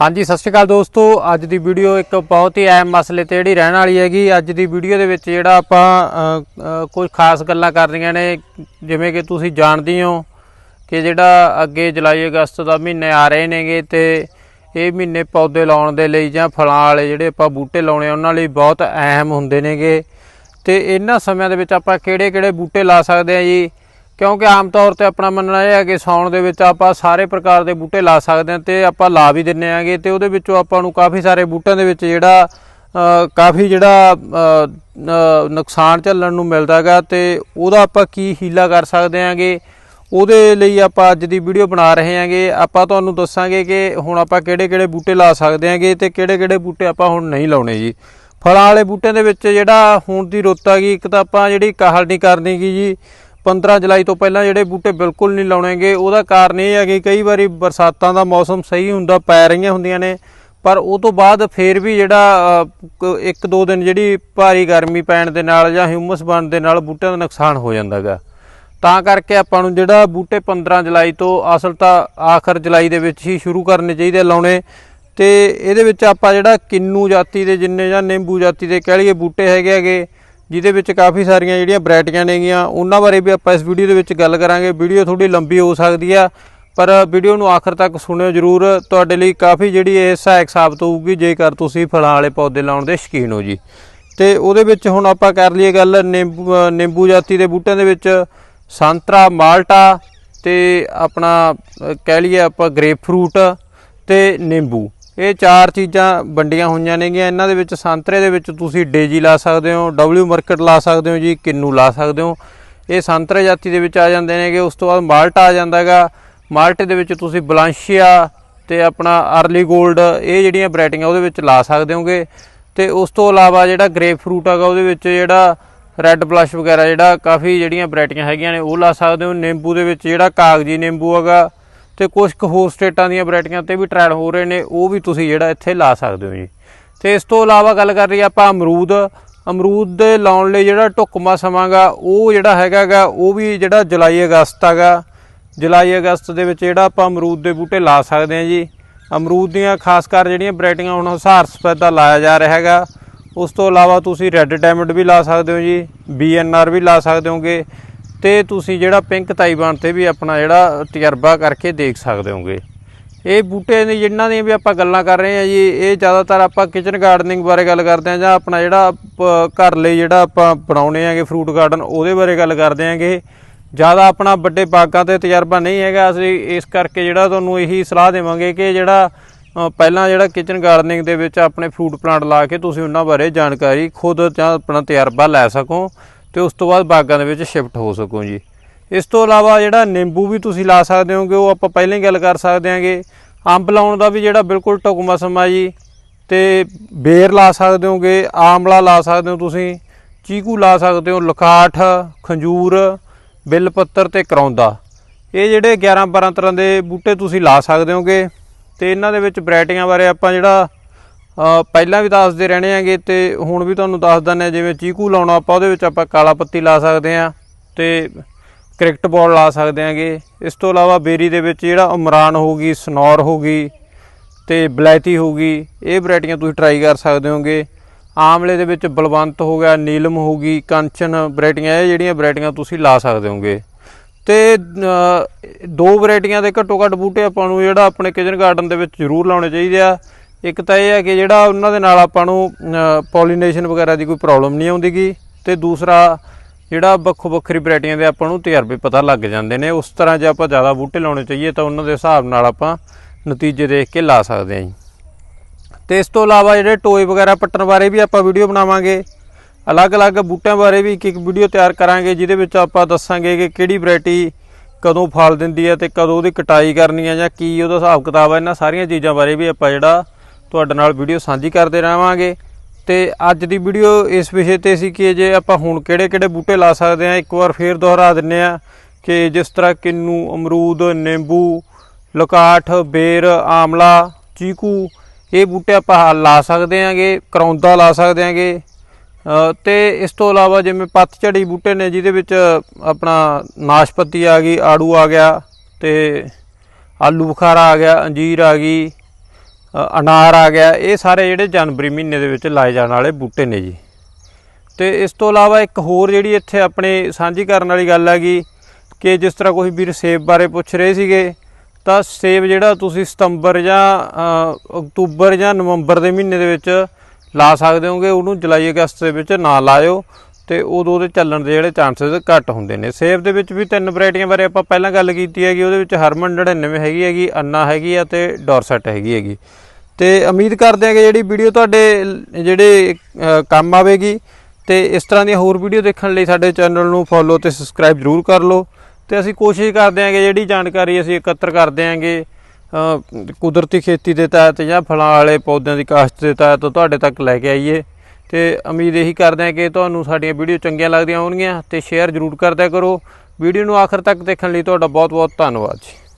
ਹਾਂਜੀ, ਸਤਿ ਸ਼੍ਰੀ ਅਕਾਲ ਦੋਸਤੋ। ਅੱਜ ਦੀ ਵੀਡੀਓ ਇੱਕ ਬਹੁਤ ਹੀ ਅਹਿਮ ਮਸਲੇ ਤੇ ਜਿਹੜੀ ਰਹਿਣ ਵਾਲੀ ਹੈਗੀ। ਅੱਜ ਦੀ ਵੀਡੀਓ ਦੇ ਵਿੱਚ ਜਿਹੜਾ ਆਪਾਂ ਕੁਝ ਖਾਸ ਗੱਲਾਂ ਕਰਨੀਆਂ ਨੇ। ਜਿਵੇਂ ਕਿ ਤੁਸੀਂ ਜਾਣਦੇ ਹੋ ਕਿ ਜਿਹੜਾ ਅੱਗੇ ਜੁਲਾਈ, ਅਗਸਤ ਦਾ ਮਹੀਨੇ ਆ ਰਹੇ ਨੇਗੇ ਤੇ ਇਹ ਮਹੀਨੇ ਪੌਦੇ ਲਾਉਣ ਦੇ ਲਈ ਜਾਂ ਫਲਾਂ ਵਾਲੇ ਜਿਹੜੇ ਆਪਾਂ ਬੂਟੇ ਲਾਉਣੇ ਆ, ਉਹਨਾਂ ਲਈ ਬਹੁਤ ਅਹਿਮ ਹੁੰਦੇ ਨੇਗੇ। ਤੇ ਇਹਨਾਂ ਸਮਿਆਂ ਦੇ ਵਿੱਚ ਆਪਾਂ ਕਿਹੜੇ-ਕਿਹੜੇ ਬੂਟੇ ਲਾ ਸਕਦੇ ਆ ਜੀ? ਕਿਉਂਕਿ ਆਮ ਤੌਰ ਤੇ ਆਪਣਾ ਮੰਨਣਾ ਇਹ ਹੈ ਕਿ ਸਾਉਣ ਦੇ ਵਿੱਚ ਆਪਾਂ ਸਾਰੇ ਪ੍ਰਕਾਰ ਦੇ ਬੂਟੇ ਲਾ ਸਕਦੇ ਹਾਂ ਤੇ ਆਪਾਂ ਲਾ ਵੀ ਦਿੰਨੇ ਆਂਗੇ ਤੇ ਉਹਦੇ ਵਿੱਚੋਂ ਆਪਾਂ ਨੂੰ ਕਾਫੀ ਸਾਰੇ ਬੂਟਿਆਂ ਦੇ ਵਿੱਚ ਜਿਹੜਾ ਕਾਫੀ ਜਿਹੜਾ ਨੁਕਸਾਨ ਝੱਲਣ ਨੂੰ ਮਿਲਦਾ ਮਿਲਦਾਗਾ ਤੇ ਉਹਦਾ ਆਪਾਂ ਕੀ ਹੀਲਾ ਕਰ ਸਕਦੇ ਆਂਗੇ ਉਹਦੇ ਲਈ ਆਪਾਂ ਅੱਜ ਦੀ ਵੀਡੀਓ ਬਣਾ ਰਹੇ ਹਾਂਗੇ। ਆਪਾਂ ਤੁਹਾਨੂੰ ਦੱਸਾਂਗੇ ਕਿ ਹੁਣ ਆਪਾਂ ਕਿਹੜੇ-ਕਿਹੜੇ ਬੂਟੇ ਲਾ ਸਕਦੇ ਆਂਗੇ ਤੇ ਕਿਹੜੇ-ਕਿਹੜੇ ਬੂਟੇ ਆਪਾਂ ਹੁਣ ਨਹੀਂ ਲਾਉਣੇ ਜੀ। ਫਲਾਂ ਵਾਲੇ ਬੂਟਿਆਂ ਦੇ ਵਿੱਚ ਜਿਹੜਾ ਹੁਣ ਦੀ ਰੁੱਤ ਆ ਗਈ, ਇੱਕ ਤਾਂ ਆਪਾਂ ਜਿਹੜੀ ਕਾਹਲ ਨਹੀਂ ਕਰਨੀਗੀ ਜੀ 15 ਜੁਲਾਈ ਤੋਂ ਪਹਿਲਾਂ ਜਿਹੜੇ ਬੂਟੇ ਬਿਲਕੁਲ ਨਹੀਂ ਲਾਉਣੇਗੇ, ਉਹਦਾ ਕਾਰਨ ਇਹ ਹੈ ਕਿ ਕਈ ਵਾਰੀ ਬਰਸਾਤਾਂ ਦਾ ਮੌਸਮ ਸਹੀ ਹੁੰਦਾ, ਪੈ ਰਹੀਆਂ ਹੁੰਦੀਆਂ ਨੇ, ਪਰ ਉਹ ਤੋਂ ਬਾਅਦ ਫੇਰ ਵੀ ਜਿਹੜਾ ਇੱਕ ਦੋ ਦਿਨ ਜਿਹੜੀ ਭਾਰੀ ਗਰਮੀ ਪੈਣ ਦੇ ਨਾਲ ਜਾਂ ਹਿਊਮਸ ਬਣਨ ਦੇ ਨਾਲ ਬੂਟਿਆਂ ਦਾ ਨੁਕਸਾਨ ਹੋ ਜਾਂਦਾਗਾ। ਤਾਂ ਕਰਕੇ ਆਪਾਂ ਨੂੰ ਜਿਹੜਾ ਬੂਟੇ 15 ਜੁਲਾਈ ਤੋਂ ਅਸਲ ਤਾਂ ਆਖਰ ਜੁਲਾਈ ਦੇ ਵਿੱਚ ਹੀ ਸ਼ੁਰੂ ਕਰਨੇ ਚਾਹੀਦੇ ਲਾਉਣੇ, ਤੇ ਇਹਦੇ ਵਿੱਚ ਆਪਾਂ ਜਿਹੜਾ ਕਿੰਨੂ ਜਾਤੀ ਦੇ ਜਿੰਨੇ ਜਾਂ ਨਿੰਬੂ ਜਾਤੀ ਦੇ ਕਹਿ ਲਈਏ ਬੂਟੇ ਹੈਗੇ ਹੈਗੇ ਜਿਹਦੇ ਵਿੱਚ ਕਾਫੀ ਸਾਰੀਆਂ ਜਿਹੜੀਆਂ ਵੈਰਾਈਟੀਆਂ ਨੇਗੀਆਂ, ਉਹਨਾਂ ਬਾਰੇ ਵੀ ਆਪਾਂ ਇਸ ਵੀਡੀਓ ਦੇ ਵਿੱਚ ਗੱਲ ਕਰਾਂਗੇ। ਵੀਡੀਓ ਥੋੜੀ ਲੰਬੀ ਹੋ ਸਕਦੀ ਆ, ਪਰ ਵੀਡੀਓ ਨੂੰ ਆਖਰ ਤੱਕ ਸੁਣਿਓ ਜਰੂਰ। ਤੁਹਾਡੇ ਲਈ ਕਾਫੀ ਜਿਹੜੀ ਇਹ ਸਹਾਇਕ ਸਾਬਤ ਹੋਊਗੀ, ਜੇਕਰ ਤੁਸੀਂ ਫਲਾਂ ਵਾਲੇ ਪੌਦੇ ਲਾਉਣ ਦੇ ਸ਼ੌਕੀਨ ਹੋ ਜੀ। ਤੇ ਉਹਦੇ ਵਿੱਚ ਹੁਣ ਆਪਾਂ ਕਰ ਲਈਏ ਗੱਲ, ਨਿੰਬੂ ਨਿੰਬੂ ਜਾਤੀ ਦੇ ਬੂਟਿਆਂ ਦੇ ਵਿੱਚ ਸੰਤਰਾ, ਮਾਲਟਾ ਤੇ ਆਪਣਾ ਕਹਿ ਲਈਏ ਆਪਾਂ ਗ੍ਰੇਪ ਫਰੂਟ ਤੇ ਨਿੰਬੂ। ਇਹ ਚਾਰ ਚੀਜ਼ਾਂ ਵੰਡੀਆਂ ਹੋਈਆਂ ਨੇਗੀਆਂ। ਇਹਨਾਂ ਦੇ ਵਿੱਚ ਸੰਤਰੇ ਦੇ ਵਿੱਚ ਤੁਸੀਂ ਡੇਜੀ ਲਾ ਸਕਦੇ ਹੋ ਡਬਲਯੂ ਮਾਰਕੀਟ ਲਾ ਸਕਦੇ ਹੋ ਜੀ, ਕਿੰਨੂ ਲਾ ਸਕਦੇ ਹੋ। ਇਹ ਸੰਤਰੇ ਜਾਤੀ ਦੇ ਵਿੱਚ ਆ ਜਾਂਦੇ ਨੇਗੇ। ਉਸ ਤੋਂ ਬਾਅਦ ਮਾਲਟ ਆ ਜਾਂਦਾ ਹੈਗਾ। ਮਾਲਟ ਦੇ ਵਿੱਚ ਤੁਸੀਂ ਬਲਾਂਸ਼ੀਆ ਤੇ ਆਪਣਾ ਅਰਲੀ 골ਡ ਇਹ ਜਿਹੜੀਆਂ ਵੈਰਾਈਟੀਆਂ ਉਹਦੇ ਵਿੱਚ ਲਾ ਸਕਦੇ ਹੋਗੇ। ਤੇ ਉਸ ਤੋਂ ਇਲਾਵਾ ਜਿਹੜਾ ਗ੍ਰੇਪ ਫਰੂਟ ਹੈਗਾ ਉਹਦੇ ਵਿੱਚ ਜਿਹੜਾ ਰੈੱਡ ਬਲਸ਼ ਵਗੈਰਾ, ਜਿਹੜਾ ਕਾਫੀ ਜਿਹੜੀਆਂ ਵੈਰਾਈਟੀਆਂ ਹੈਗੀਆਂ ਨੇ, ਉਹ ਲਾ ਸਕਦੇ ਹੋ। ਨਿੰਬੂ ਦੇ ਵਿੱਚ ਜਿਹੜਾ ਕਾਗਜੀ ਨਿੰਬੂ ਹੈਗਾ ਤੇ ਕੁਝ ਕੁ ਹੋਰ ਸਟੇਟਾਂ ਦੀਆਂ ਵੈਰਾਈਟੀਆਂ ਤੇ ਵੀ ਟ੍ਰਾਇਲ ਹੋ ਰਹੇ ਨੇ, ਉਹ ਵੀ ਤੁਸੀਂ ਜਿਹੜਾ ਇੱਥੇ ਲਾ ਸਕਦੇ ਹੋ ਜੀ। ਤੇ ਇਸ ਤੋਂ ਇਲਾਵਾ ਗੱਲ ਕਰ ਰਹੀ ਆਪਾਂ ਅਮਰੂਦ ਅਮਰੂਦ ਦੇ ਲਾਉਣ ਲਈ ਜਿਹੜਾ ਢੁਕਮਾ ਸਮਾਂਗਾ, ਉਹ ਜਿਹੜਾ ਹੈਗਾਗਾ, ਉਹ ਵੀ ਜਿਹੜਾ ਜੁਲਾਈ ਅਗਸਤ ਹੈਗਾ ਜੁਲਾਈ ਅਗਸਤ ਦੇ ਵਿੱਚ ਜਿਹੜਾ ਆਪਾਂ ਅਮਰੂਦ ਦੇ ਬੂਟੇ ਲਾ ਸਕਦੇ ਹਾਂ ਜੀ। ਅਮਰੂਦ ਦੀਆਂ ਖਾਸ ਕਰ ਜਿਹੜੀਆਂ ਵੈਰਾਈਟੀਆਂ ਹੁਣ ਹਸਾਰ ਸਫੈਦਾ ਲਾਇਆ ਜਾ ਰਿਹਾ ਹੈਗਾ। ਉਸ ਤੋਂ ਇਲਾਵਾ ਤੁਸੀਂ ਰੈੱਡ ਡਾਇਮੰਡ ਵੀ ਲਾ ਸਕਦੇ ਹੋ ਜੀ ਬੀਐਨਆਰ ਵੀ ਲਾ ਸਕਦੇ ਹੋਗੇ। ਤੇ ਤੁਸੀਂ ਜਿਹੜਾ ਪਿੰਕ ਤਾਈਵਾਨ ਤੇ ਵੀ ਆਪਣਾ ਜਿਹੜਾ ਤਜਰਬਾ ਕਰਕੇ ਦੇਖ ਸਕਦੇ ਹੋਗੇ। ਇਹ ਬੂਟੇ ਨੇ ਜਿਨ੍ਹਾਂ ਦੀਆਂ ਵੀ ਆਪਾਂ ਗੱਲਾਂ ਕਰ ਰਹੇ ਹਾਂ ਜੀ, ਇਹ ਜ਼ਿਆਦਾਤਰ ਆਪਾਂ ਕਿਚਨ ਗਾਰਡਨਿੰਗ ਬਾਰੇ ਗੱਲ ਕਰਦੇ ਹਾਂ ਜਾਂ ਆਪਣਾ ਜਿਹੜਾ ਪ- ਘਰ ਲਈ ਜਿਹੜਾ ਆਪਾਂ ਬਣਾਉਣੇ ਆਂਗੇ ਫਰੂਟ ਗਾਰਡਨ ਉਹਦੇ ਬਾਰੇ ਗੱਲ ਕਰਦੇ ਆਂਗੇ ਜ਼ਿਆਦਾ ਆਪਣਾ ਵੱਡੇ ਬਾਗਾਂ ਤੇ ਤਜਰਬਾ ਨਹੀਂ ਹੈਗਾ, ਅਸੀਂ ਇਸ ਕਰਕੇ ਜਿਹੜਾ ਤੁਹਾਨੂੰ ਇਹੀ ਸਲਾਹ ਦੇਵਾਂਗੇ ਕਿ ਜਿਹੜਾ ਪਹਿਲਾਂ ਜਿਹੜਾ ਕਿਚਨ ਗਾਰਡਨਿੰਗ ਦੇ ਵਿੱਚ ਆਪਣੇ ਫਰੂਟ ਪਲਾਂਟ ਲਾ ਕੇ ਤੁਸੀਂ ਉਹਨਾਂ ਬਾਰੇ ਜਾਣਕਾਰੀ ਖੁਦ ਜਾਂ ਆਪਣਾ ਤਜਰਬਾ ਲੈ ਸਕੋ। ਤੇ ਉਸ ਤੋਂ ਬਾਅਦ ਬਾਗਾਂ ਦੇ ਵਿੱਚ ਸ਼ਿਫਟ ਹੋ ਸਕੋ ਜੀ। ਇਸ ਤੋਂ ਇਲਾਵਾ ਜਿਹੜਾ ਨਿੰਬੂ ਵੀ ਤੁਸੀਂ ਲਾ ਸਕਦੇ ਹੋਗੇ, ਉਹ ਆਪਾਂ ਪਹਿਲਾਂ ਹੀ ਗੱਲ ਕਰ ਸਕਦੇ ਹਾਂਗੇ। ਅੰਬ ਲਾਉਣ ਦਾ ਵੀ ਜਿਹੜਾ ਬਿਲਕੁਲ ਢੁਕਮਾ ਸਮਾਂ ਜੀ, ਤੇ ਬੇਰ ਲਾ ਸਕਦੇ ਹੋਗੇ, ਆਮਲਾ ਲਾ ਸਕਦੇ ਹੋ ਤੁਸੀਂ, ਚੀਕੂ ਲਾ ਸਕਦੇ ਹੋ ਲਕਾਠ ਖੰਜੂਰ, ਬਿੱਲ ਪੱਤਰ ਤੇ ਕਰੌਂਦਾ ਇਹ ਜਿਹੜੇ 11 12 ਤਰ੍ਹਾਂ ਦੇ ਬੂਟੇ ਤੁਸੀਂ ਲਾ ਸਕਦੇ ਹੋਗੇ, ਤੇ ਇਹਨਾਂ ਦੇ ਵਿੱਚ ਵੈਰਾਈਟੀਆਂ ਬਾਰੇ ਆਪਾਂ ਜਿਹੜਾ ਪਹਿਲਾਂ ਵੀ ਦੱਸਦੇ ਰਹਿਣੇ ਆਂਗੇ ਤੇ ਹੁਣ ਵੀ ਤੁਹਾਨੂੰ ਦੱਸ ਦਿੰਦੇ ਹਾਂ, ਜਿਵੇਂ ਚੀਕੂ ਲਾਉਣਾ ਆਪਾਂ, ਉਹਦੇ ਵਿੱਚ ਆਪਾਂ ਕਾਲਾ ਪੱਤੀ ਲਾ ਸਕਦੇ ਹਾਂ ਤੇ ਕ੍ਰਿਕਟ ਬਾਲ ਲਾ ਸਕਦੇ ਆਂਗੇ ਇਸ ਤੋਂ ਇਲਾਵਾ ਬੇਰੀ ਦੇ ਵਿੱਚ ਜਿਹੜਾ ਉਮਰਾਨ ਹੋਊਗੀ, ਸਨੌਰ ਹੋਊਗੀ ਤੇ ਬਲੈਤੀ ਹੋਊਗੀ, ਇਹ ਵੈਰਾਈਟੀਆਂ ਤੁਸੀਂ ਟਰਾਈ ਕਰ ਸਕਦੇ ਹੋਗੇ ਆਮਲੇ ਦੇ ਵਿੱਚ ਬਲਵੰਤ ਹੋ ਗਿਆ, ਨੀਲਮ ਹੋਊਗੀ, ਕੰਚਨ ਵੈਰਾਈਟੀਆਂ, ਇਹ ਜਿਹੜੀਆਂ ਵੈਰਾਈਟੀਆਂ ਤੁਸੀਂ ਲਾ ਸਕਦੇ ਹੋਗੇ ਤੇ ਦੋ ਵੈਰਾਈਟੀਆਂ ਦੇ ਘੱਟੋ ਘੱਟ ਬੂਟੇ ਆਪਾਂ ਨੂੰ ਜਿਹੜਾ ਆਪਣੇ ਕਿਚਨ ਗਾਰਡਨ ਦੇ ਵਿੱਚ ਜ਼ਰੂਰ ਲਾਉਣੇ ਚਾਹੀਦੇ ਆ। ਇੱਕ ਤਾਂ ਇਹ ਹੈ ਕਿ ਜਿਹੜਾ ਉਹਨਾਂ ਦੇ ਨਾਲ ਆਪਾਂ ਨੂੰ ਪੋਲੀਨੇਸ਼ਨ ਵਗੈਰਾ ਦੀ ਕੋਈ ਪ੍ਰੋਬਲਮ ਨਹੀਂ ਆਉਂਦੀਗੀ ਤੇ ਦੂਸਰਾ ਜਿਹੜਾ ਵੱਖੋ ਵੱਖਰੀ ਵੈਰਾਈਟੀਆਂ ਦੇ ਆਪਾਂ ਨੂੰ ਤਜਰਬੇ ਪਤਾ ਲੱਗ ਜਾਂਦੇ ਨੇ। ਉਸ ਤਰ੍ਹਾਂ ਜੇ ਆਪਾਂ ਜ਼ਿਆਦਾ ਬੂਟੇ ਲਾਉਣੇ ਚਾਹੀਏ ਤਾਂ ਉਹਨਾਂ ਦੇ ਹਿਸਾਬ ਨਾਲ ਆਪਾਂ ਨਤੀਜੇ ਦੇਖ ਕੇ ਲਾ ਸਕਦੇ ਹਾਂ ਜੀ। ਤੇ ਇਸ ਤੋਂ ਇਲਾਵਾ ਜਿਹੜੇ ਟੋਏ ਵਗੈਰਾ ਪੱਟਣ ਬਾਰੇ ਵੀ ਆਪਾਂ ਵੀਡੀਓ ਬਣਾਵਾਂਗੇ। ਅਲੱਗ-ਅਲੱਗ ਬੂਟਿਆਂ ਬਾਰੇ ਵੀ ਇੱਕ ਇੱਕ ਵੀਡੀਓ ਤਿਆਰ ਕਰਾਂਗੇ, ਜਿਹਦੇ ਵਿੱਚ ਆਪਾਂ ਦੱਸਾਂਗੇ ਕਿ ਕਿਹੜੀ ਵੈਰਾਈਟੀ ਕਦੋਂ ਫਲ ਦਿੰਦੀ ਹੈ ਤੇ ਕਦੋਂ ਉਹਦੀ ਕਟਾਈ ਕਰਨੀ ਹੈ ਜਾਂ ਕੀ ਉਹਦਾ ਹਿਸਾਬ ਕਿਤਾਬ ਹੈ। ਇਹਨਾਂ ਸਾਰੀਆਂ ਚੀਜ਼ਾਂ ਬਾਰੇ ਵੀ ਆਪਾਂ ਜਿਹੜਾ ਤੁਹਾਡੇ ਨਾਲ ਵੀਡੀਓ ਸਾਂਝੀ ਕਰਦੇ ਰਹਾਂਗੇ। ਤੇ ਅੱਜ ਦੀ ਵੀਡੀਓ ਇਸ ਵਿਸ਼ੇ ਤੇ ਸੀ ਕਿ ਜੇ ਆਪਾਂ ਹੁਣ ਕਿਹੜੇ-ਕਿਹੜੇ ਬੂਟੇ ਲਾ ਸਕਦੇ ਹਾਂ ਇੱਕ ਵਾਰ ਫੇਰ ਦੁਹਰਾ ਦਿੰਨੇ ਆ ਕਿ ਜਿਸ ਤਰ੍ਹਾਂ ਕਿੰਨੂ ਅਮਰੂਦ ਨਿੰਬੂ ਲਕਾਠ ਬੇਰ ਆਮਲਾ ਚੀਕੂ ਇਹ ਬੂਟੇ ਆਪਾਂ ਲਾ ਸਕਦੇ ਆਂਗੇ ਕਰੌਂਦਾ ਲਾ ਸਕਦੇ ਆਂਗੇ ਅ, ਤੇ ਇਸ ਤੋਂ ਇਲਾਵਾ ਜਿਵੇਂ ਪੱਤਝੜੀ ਬੂਟੇ ਨੇ ਜਿਹਦੇ ਵਿੱਚ ਆਪਣਾ ਨਾਸ਼ਪਤੀ ਆ ਗਈ ਆੜੂ ਆ ਗਿਆ ਤੇ ਆਲੂ ਬੁਖਾਰਾ ਆ ਗਿਆ ਅੰਜੀਰ ਆ ਗਈ ਅਨਾਰ ਆ ਗਿਆ, ਇਹ ਸਾਰੇ ਜਿਹੜੇ ਜਨਵਰੀ ਮਹੀਨੇ ਦੇ ਵਿੱਚ ਲਾਏ ਜਾਣ ਵਾਲੇ ਬੂਟੇ ਨੇ ਜੀ। ਤੇ ਇਸ ਤੋਂ ਇਲਾਵਾ ਇੱਕ ਹੋਰ ਜਿਹੜੀ ਇੱਥੇ ਆਪਣੇ ਸਾਂਝੀ ਕਰਨ ਵਾਲੀ ਗੱਲ ਹੈਗੀ ਕਿ ਜਿਸ ਤਰ੍ਹਾਂ ਕੋਈ ਵੀਰ ਸੇਬ ਬਾਰੇ ਪੁੱਛ ਰਹੇ ਸੀਗੇ, ਤਾਂ ਸੇਬ ਜਿਹੜਾ ਤੁਸੀਂ ਸਤੰਬਰ ਜਾਂ ਅਕਤੂਬਰ ਜਾਂ ਨਵੰਬਰ ਦੇ ਮਹੀਨੇ ਦੇ ਵਿੱਚ ਲਾ ਸਕਦੇ ਹੋਗੇ, ਉਹਨੂੰ ਜੁਲਾਈ ਅਗਸਤ ਦੇ ਵਿੱਚ ਨਾ ਲਾਇਓ। ਤੇ ਉਦੋਂ ਉਹਦੇ ਚੱਲਣ ਦੇ ਜਿਹੜੇ ਚਾਂਸਸ ਘੱਟ ਹੁੰਦੇ ਨੇ। ਸੇਬ ਦੇ ਵਿੱਚ ਵੀ ਤਿੰਨ ਵੈਰਾਈਟੀਆਂ ਬਾਰੇ ਆਪਾਂ ਪਹਿਲਾਂ ਗੱਲ ਕੀਤੀ ਹੈਗੀ, ਉਹਦੇ ਵਿੱਚ ਹਰਮਨ 99 ਹੈਗੀ ਹੈਗੀ, ਅੰਨਾ ਹੈਗੀ ਆ ਤੇ ਡੋਰਸੈਟ ਹੈਗੀ ਹੈਗੀ। ਤੇ ਉਮੀਦ ਕਰਦੇ ਹਾਂ ਕਿ ਜਿਹੜੀ ਵੀਡੀਓ ਤੁਹਾਡੇ ਜਿਹੜੇ ਕੰਮ ਆਵੇਗੀ ਤੇ ਇਸ ਤਰ੍ਹਾਂ ਦੀਆਂ ਹੋਰ ਵੀਡੀਓ ਦੇਖਣ ਲਈ ਸਾਡੇ ਚੈਨਲ ਨੂੰ ਫੋਲੋ ਤੇ ਸਬਸਕ੍ਰਾਈਬ ਜ਼ਰੂਰ ਕਰ ਲਓ। ਤੇ ਅਸੀਂ ਕੋਸ਼ਿਸ਼ ਕਰਦੇ ਹਾਂ ਕਿ ਜਿਹੜੀ ਜਾਣਕਾਰੀ ਅਸੀਂ ਇਕੱਤਰ ਕਰਦੇ ਹਾਂਗੇ ਕੁਦਰਤੀ ਖੇਤੀ ਦੇ ਤਹਿਤ ਜਾਂ ਫਲਾਂ ਵਾਲੇ ਪੌਦਿਆਂ ਦੀ ਕਾਸ਼ਤ ਦੇ ਤਹਿਤ ਤੁਹਾਡੇ ਤੱਕ ਲੈ ਕੇ ਆਈਏ। ਤੇ ਉਮੀਦ ਇਹੀ ਕਰਦੇ ਹਾਂ ਕਿ ਤੁਹਾਨੂੰ ਸਾਡੀਆਂ ਵੀਡੀਓ ਚੰਗੀਆਂ ਲੱਗਦੀਆਂ ਹੋਣਗੀਆਂ ਤੇ ਸ਼ੇਅਰ ਜ਼ਰੂਰ ਕਰਦਿਆ ਕਰੋ। ਵੀਡੀਓ ਨੂੰ ਆਖਰ ਤੱਕ ਦੇਖਣ ਲਈ ਤੁਹਾਡਾ ਬਹੁਤ ਬਹੁਤ ਧੰਨਵਾਦ ਜੀ।